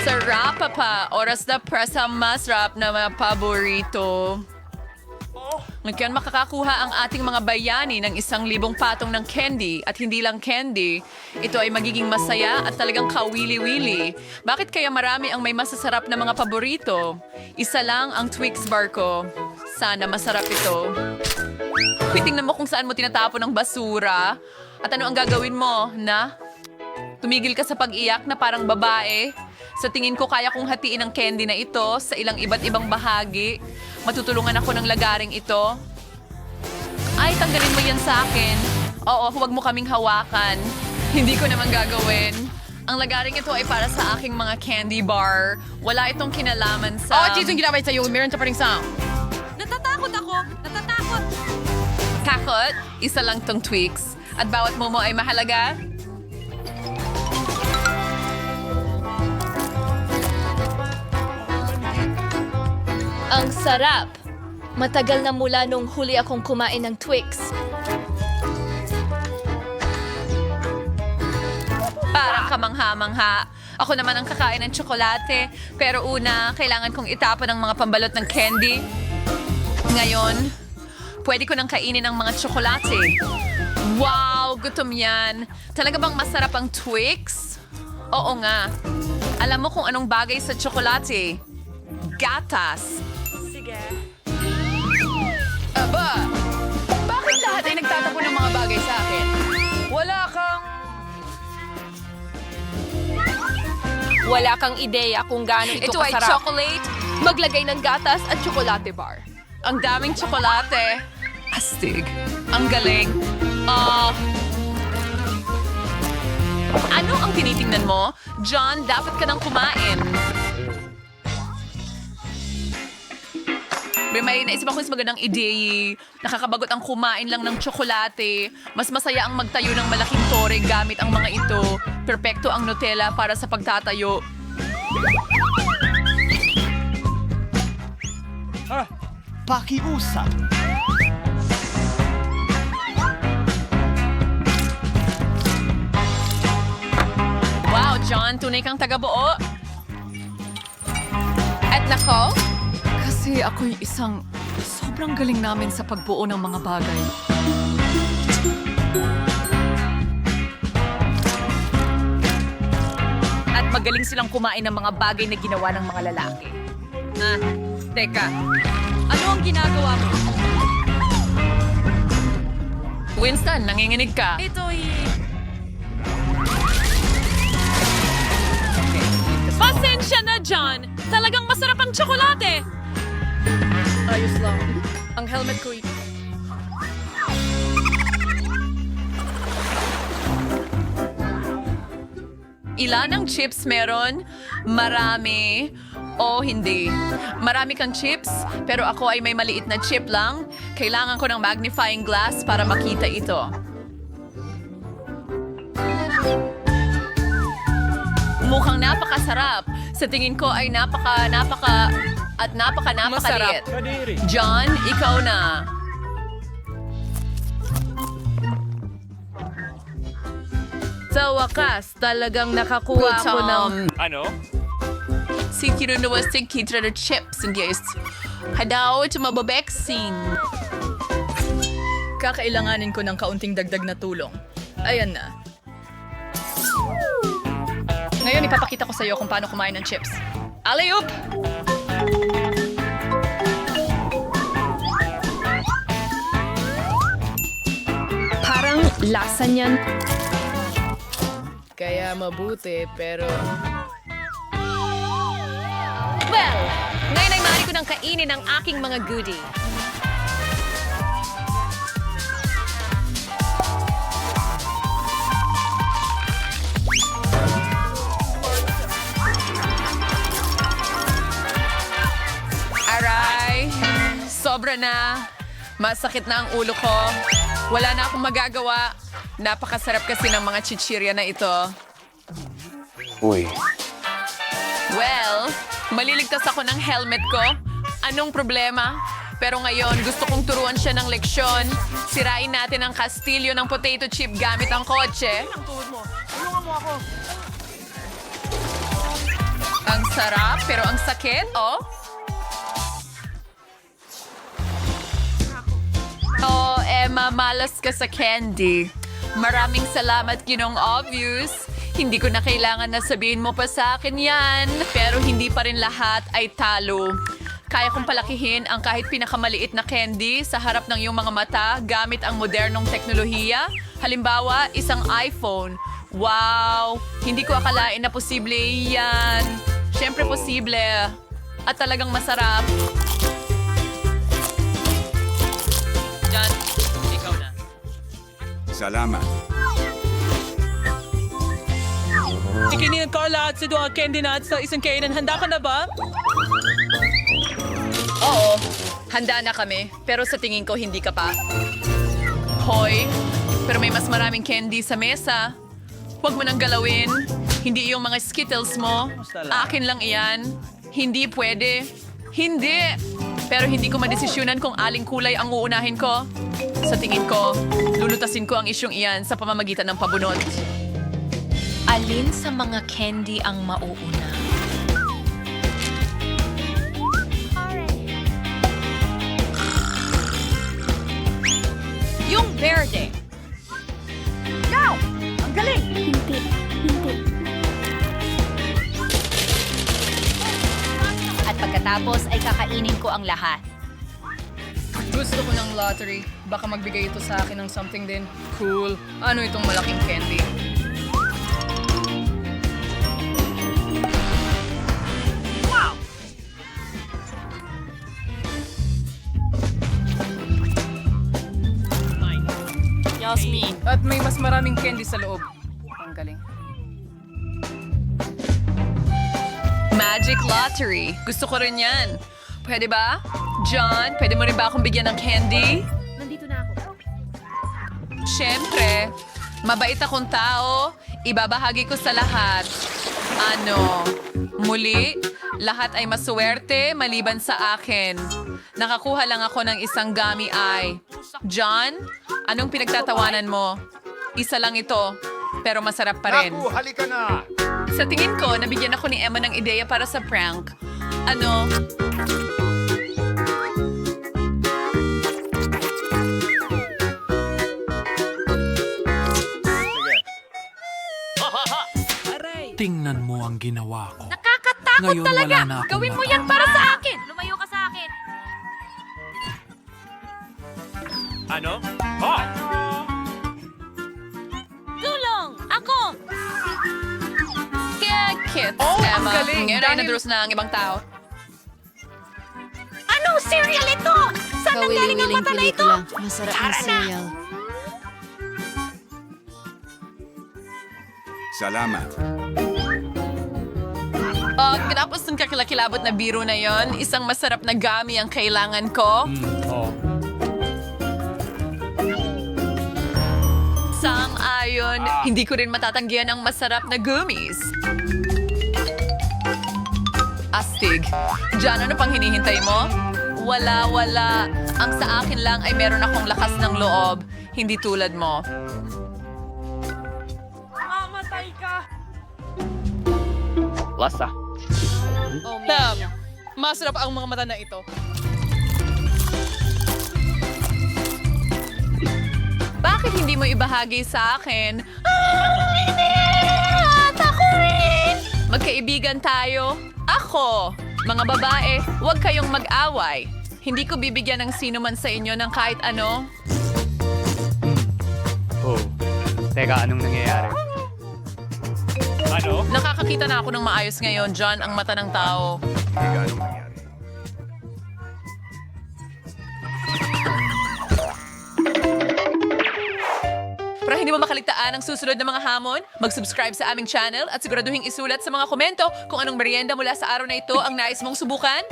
Sarap pa. Oras na presa masarap na mga paborito. Ngayon makakakuha ang ating mga bayani ng isang libong patong ng candy at hindi lang candy. Ito ay magiging masaya at talagang kawili-wili. Bakit kaya marami ang may masasarap na mga paborito? Isa lang ang Twix bar ko. Sana masarap ito. Uy, tingnan mo kung saan mo tinatapon ang basura. At ano ang gagawin mo, na? Tumigil ka sa pag-iyak na parang babae. Sa tingin ko kaya kong hatiin ang candy na ito sa ilang iba't ibang bahagi. Matutulungan ako ng lagaring ito. Ay, tanggalin mo yan sa akin. Oo, huwag mo kaming hawakan. Hindi ko naman gagawin. Ang lagaring ito ay para sa aking mga candy bar. Wala itong kinalaman sa... Oh, Cheese, yung ginamit sa'yo. Meron sa pa rin sound. Natatakot ako! Natatakot! Takot? Isa lang tong tweaks. At bawat momo ay mahalaga? Ang sarap! Matagal na mula nung huli akong kumain ng Twix. Parang kamangha-mangha. Ako naman ang kakain ng tsokolate. Pero una, kailangan kong itapon ang mga pambalot ng candy. Ngayon, pwede ko nang kainin ang mga tsokolate. Wow, gutom yan. Talaga bang masarap ang Twix? Oo nga. Alam mo kung anong bagay sa tsokolate? Gatas. Aba! Bakit lahat ay nagtatapon ng mga bagay sa akin? Wala kang... Wala kang ideya kung gaano ito, Ito ay kasarap. chocolate. Maglagay ng gatas at tsokolate bar. Ang daming tsokolate. Astig. Ang galing. Ah... ano ang tinitingnan mo? John, dapat ka nang kumain. May may naisip ako mas magandang ideya. Nakakabagot ang kumain lang ng tsokolate. Mas masaya ang magtayo ng malaking tore gamit ang mga ito. Perpekto ang Nutella para sa pagtatayo. Pakiusap. Wow, John, tunay kang taga-buo. At nako, kasi ako'y isang sobrang galing namin sa pagbuo ng mga bagay. At magaling silang kumain ng mga bagay na ginawa ng mga lalaki. Ah, teka. Ano ang ginagawa mo? Winston, nanginginig ka. Ito'y... Pasensya na, John! Talagang masarap ang tsokolate! Ayos lang. Ang helmet ko ay... Ilan ang chips meron? Marami. O hindi. Marami kang chips, pero ako ay may maliit na chip lang. Kailangan ko ng magnifying glass para makita ito. Mukhang napakasarap. Sa tingin ko ay napaka, napaka, at napaka, napakaliit. John, ikaw na. Sa wakas, talagang nakakuha Good ako ng... Ano? Si kinunuwastig kitra na chips and yes. Hadaw, tumababeksin. Kakailanganin ko ng kaunting dagdag na tulong. Ayan na. Ngayon ipapakita ko sa iyo kung paano kumain ng chips. Alley-oop! Parang lasa niyan. Kaya mabuti, pero... Well, ngayon ay maaari ko nang kainin ang aking mga goodie. Sobra na. Masakit na ang ulo ko. Wala na akong magagawa. Napakasarap kasi ng mga chichirya na ito. Uy. Well, maliligtas ako ng helmet ko. Anong problema? Pero ngayon, gusto kong turuan siya ng leksyon. Sirain natin ang kastilyo ng potato chip gamit ang kotse. Ang sarap, pero ang sakit, oh. Oh, Emma, malas ka sa candy. Maraming salamat, Ginong Obvious. Hindi ko na kailangan na sabihin mo pa sa akin yan. Pero hindi pa rin lahat ay talo. Kaya kong palakihin ang kahit pinakamaliit na candy sa harap ng iyong mga mata gamit ang modernong teknolohiya. Halimbawa, isang iPhone. Wow! Hindi ko akalain na posible yan. Siyempre posible. At talagang masarap. Na. Salamat. Ikinin ko lahat sa duwag candy nuts sa isang kainan. Handa ka na ba? Oo, handa na kami. Pero sa tingin ko, hindi ka pa. Hoy, pero may mas maraming candy sa mesa. Huwag mo nang galawin. Hindi yung mga Skittles mo. Akin lang iyan. Hindi pwede. Hindi! Pero hindi ko madesisyonan kung aling kulay ang uunahin ko. Sa tingin ko, lulutasin ko ang isyong iyan sa pamamagitan ng pabunot. Alin sa mga candy ang mauuna? Yung verde. Go! Ang galing! Hindi. Hindi. At pagkatapos ay kakainin ko ang lahat. Gusto ko ng lottery. Baka magbigay ito sa akin ng something din. Cool. Ano itong malaking candy? Yasmin. At may mas maraming candy sa loob. Ang galing. Magic Lottery. Gusto ko rin yan. Pwede ba? John, pwede mo rin ba akong bigyan ng candy? Nandito na ako. Siyempre, mabait akong tao. Ibabahagi ko sa lahat. Ano, muli, lahat ay maswerte maliban sa akin. Nakakuha lang ako ng isang gummy eye. John, anong pinagtatawanan mo? Isa lang ito, pero masarap pa rin. Naku, halika na! Sa tingin ko, nabigyan ako ni Emma ng ideya para sa prank. Ano? Tingnan mo ang ginawa ko. Nakakatakot Ngayon talaga! wala na akong Gawin mo yan para sa akin! Lumayo ka sa akin! Ano? Oh! Tulong! Ako! Kaya kits, Oh, ang galing. Ngayon ay Dahil- naduros na ang ibang tao. Cereal ito? Saan ang galing ang mata na ito? Masarap na cereal. Salamat. Oh, tinapos ng kakilakilabot na biro na yon, isang masarap na gami ang kailangan ko. Sang-ayon, hindi ko rin matatanggihan ang masarap na gummies. Astig. Diyan, ano pang hinihintay mo? Wala, wala. Ang sa akin lang ay meron akong lakas ng loob. Hindi tulad mo. Tab, masarap ang mga mata na ito. Bakit hindi mo ibahagi sa akin? Ah, ako rin! Magkaibigan tayo. Ako! Mga babae, huwag kayong mag-away. Hindi ko bibigyan ng sino man sa inyo ng kahit ano. Oh. Teka, anong nangyayari? Ano? Nakakakita na ako ng maayos ngayon, John, ang mata ng tao. Teka, anong nangyari? Hindi mo makaligtaan ang susunod na mga hamon, mag-subscribe sa aming channel at siguraduhin isulat sa mga komento kung anong merienda mula sa araw na ito ang nais mong subukan.